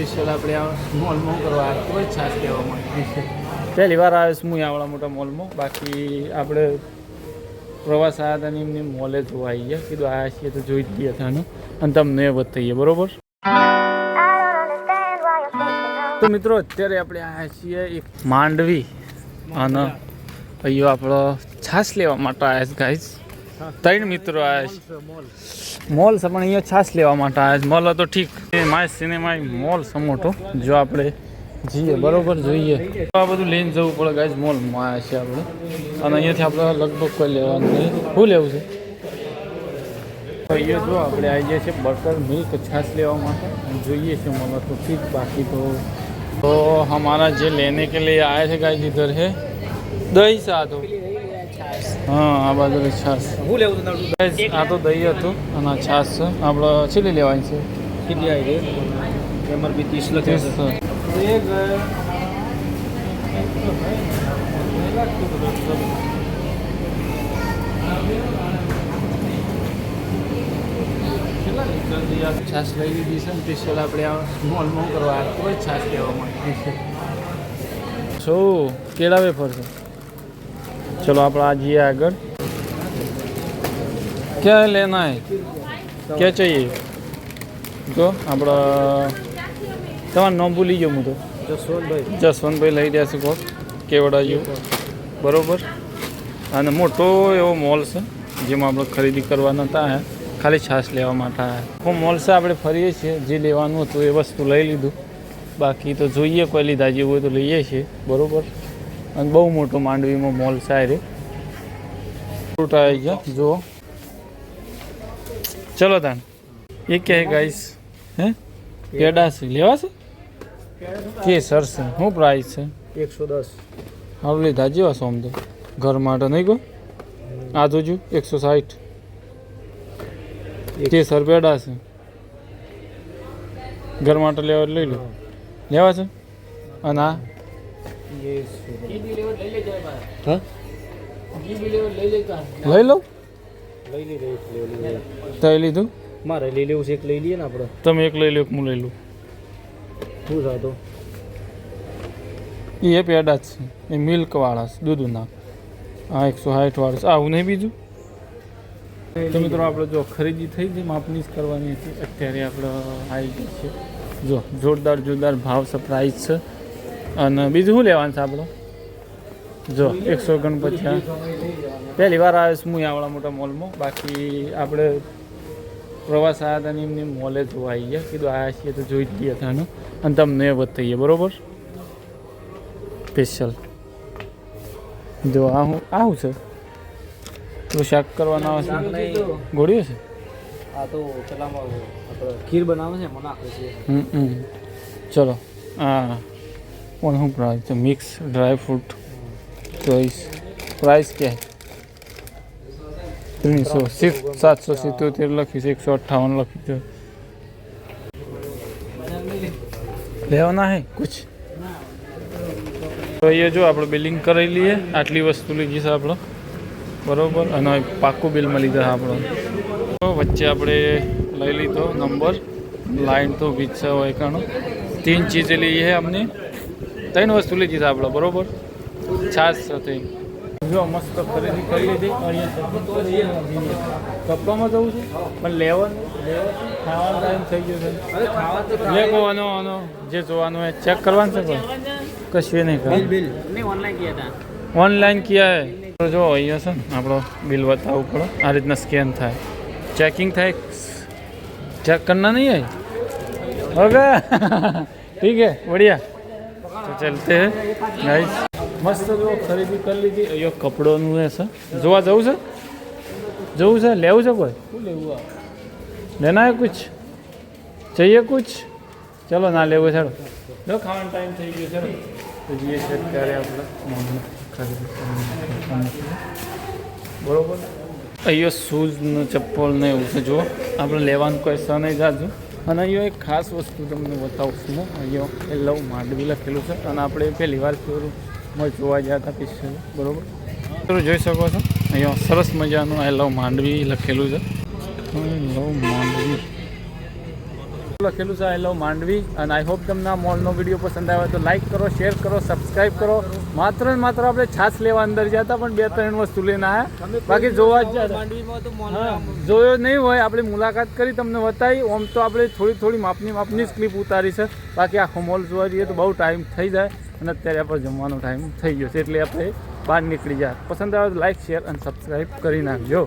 Special આપણે આ મોલમાં કરવા ખૂબ જ છાસ લેવા માટે છે. પહેલી વાર આવે છે હું આવડા મોટા મોલમાં બાકી આપણે પ્રવાસ આવ્યા હતા ને એમને મોલે જોવા આવી ગયા કીધું આવ્યા છીએ તો જોઈ જ ગયા થાનું અને તમને બતાવીએ બરોબર? તો મિત્રો અત્યારે આપણે આવ્યા છીએ એક માંડવી. અને અહીંયા આપણો છાસ લેવા માટે આવ્યા છે ગાઈઝ ત્રણ મિત્રો આવ્યા છે. મોલ છે, પણ અહીંયા છાશ લેવા માટે આવ્યા છે. મોલ હતો ઠીક. માય સિનેમા મોલ છે મોટો. જો આપણે જઈએ, બરોબર જોઈએ. તો આ બધું લઈને જવું પડે ગાઈઝ મોલમાં આવ્યા છે આપણે. અને અહીંયાથી આપણે લગભગ કોઈ લેવાનું નહીં. શું લેવું છે? અહીંયા જો આપણે આવી જઈએ છીએ બટર મિલ્ક, છાશ લેવા માટે. જોઈએ છે મોલ તો ઠીક બાકી તો. તો हमारा जो लेने के लिए आए थे गाइस इधर है दही साथ हो હા આ બાજુ છાશ હું લેવું છે આ તો દહીં હતું અને આ છાશ છે. આપણે ચીલી લેવાની છે. કેટલી આવી ગઈ. એમઆરપી બી ત્રીસ લખે છે. એક છાશ લઈ લીધી છે ને સ્પેશિયલ આપણે આ મોલમાં કરવા. કોઈ છાસ લેવા છે શું? કેળા વેફર છે? ચલો આપણે આ જઈએ આગળ. ક્યાં લેના હે ક્યાં જઈએ તો આપણે તમારું નામ ભૂલી ગયો હું તો. જસવંતભાઈ જસવંતભાઈ લઈ રહ્યા છે કોક કેવડા જેવું બરાબર? અને મોટો એવો મોલ છે, જેમાં આપણે ખરીદી કરવાના હતા ખાલી છાશ લેવા માટે આખો મોલ છે, આપણે ફરીએ છીએ. જે લેવાનું હતું એ વસ્તુ લઈ લીધું. બાકી તો જોઈએ, કોઈ લીધા જેવું હોય તો લઈએ છીએ. બરાબર? અને બહુ મોટો માંડવીમાં મોલ છે આ રે. ફ્રૂટ આવી ગયા જુઓ. ચલો તાન. એ કે ગાઈસ હે? પેડા છે? લેવા છે? કે સર છે શું પ્રાઇસ છે? એકસો દસ. હારું લીધા જેવા સોમ તો. ઘર માટે નહીં ગયો આ જોજો એકસો સાઠ કેસર પેડા છે? ઘર માટે લેવા લઈ લો. લેવા છે? અને આ? લઈ લો. લઈ લીધે મારે લઈ લેવું છે એક લઈ લઈએ ને આપણે. તમે એક લઈ લો એક હું લઈ લઉં. શું થતો એ પેડા જ છે. એ મિલ્કવાળા છે દૂધના. આ એકસો સાઠ વાળા છે. આવું નહીં બીજું? તો મિત્રો આપણે જો ખરીદી થઈ ગઈ માપની જ કરવાની હતી. અત્યારે આપણે આવી ગઈ છે. જો જોરદાર જોરદાર ભાવ સરપ્રાઈઝ છે. અને બીજું શું લેવાનું છે આપણું? જો એકસો ઓગણપચાસ. પહેલી વાર આવે છે હું આવડા મોટા મોલમાં. બાકી આપણે પ્રવાસ આવ્યા હતા એમની મોલે જોવા આવી ગયા કીધું આવ્યા છીએ તો જોઈ જ લઈએ થાનું અને તમને એ ગયા બરોબર? સ્પેશિયલ જો આ હું આવું છે? તો શાક કરવાના આવે છે. ગોળીઓ છે? આ તો પેલામાં ખીર બનાવે છે મને આપે છે. હમ ચલો હા પણ શું પ્રાઇસ છે મિક્સ ડ્રાયફ્રૂટ ચોઈસ પ્રાઇસ કે ત્રણસો સાતસો સિત્તોતેર લખીશ એકસો અઠ્ઠાવન લખી દો લેવા ના હે કુછ તો એ જો આપણે બિલિંગ કરી લઈએ આટલી વસ્તુ લીધી છે આપણે બરાબર અને પાકું બિલમાં લીધા આપણો તો વચ્ચે આપણે લઈ લીધો નંબર લાઈન તો વીજ છે એકાણું તીન ચીજ લઈએ હે અમને ત્રણ વસ્તુ લીધી આપણે બરોબર? છાશ સાથે જો મસ્ત ખરીદી કરી લીધી કપડામાં જવું છે? પણ લેવલ ખાવાનો ટાઈમ થઈ ગયો છે. લે કોવાનો આનો જે જોવાનું હોય ચેક કરવાનું છે પણ કશું નહીં કરવાનું ઓનલાઈન કિયા હે. જો અહીંયા છે ને આપણો બિલ બતાવવું પડે. આ રીતના સ્કેન થાય. ચેકિંગ થાય. ચેક કરના નહીં હવે ઠીક હે બઢિયા तो चलते हैं गाइस મસ્ત જો ખરીદી કરી લીધી અહીંયા કપડોનું રહેશે જોવા જવું છે જવું છે લેવું છે કોઈ શું લેવું આ લેના है कुछ चाहिए कुछ ચલો ના લેવું છે જો ખાવાનો ટાઈમ થઈ ગયો છે તો જઈએ છે અત્યારે આપણે મોલમાં ખરીદી કરવાની. બરોબર અહીંયા શૂઝ ને ચપ્પલ ને એવું છે જુઓ આપણે લેવાનું કોઈ સ નહીં જાજુ અને અહીંયા એક ખાસ વસ્તુ તમને બતાવું હું. અહીંયા એ લવ માંડવી લખેલું છે અને આપણે પહેલી વાર શોરૂમમાં જોવા ગયા હતા પિક્ચર. બરોબર? તમે જોઈ શકો છો. અહીંયા સરસ મજાનું આઈ લવ માંડવી લખેલું છે. લવ માંડવી. લખેલું છે આઈ લવ માંડવી. અને આઈ હોપ તમને મોલનો વીડિયો પસંદ આવ્યો તો લાઈક કરો શેર કરો સબસ્ક્રાઈબ કરો. માત્ર ને માત્ર આપણે છાશ લેવા અંદર જતા પણ બે ત્રણ વસ્તુ લઈને આવ્યા બાકી જોવા જ જોયો નહીં હોય આપણે મુલાકાત કરી તમને બતાવી. આમ તો આપણે થોડી થોડી માપની માપની જ ક્લિપ ઉતારી છે. બાકી આખો મોલ જોવા જઈએ તો બહુ ટાઈમ થઈ જાય અને અત્યારે આપણે જમવાનો ટાઈમ થઈ ગયો છે એટલે આપણે બહાર નીકળી જાય પસંદ આવે તો લાઈક શેર અને સબસ્ક્રાઈબ કરી નાખજો.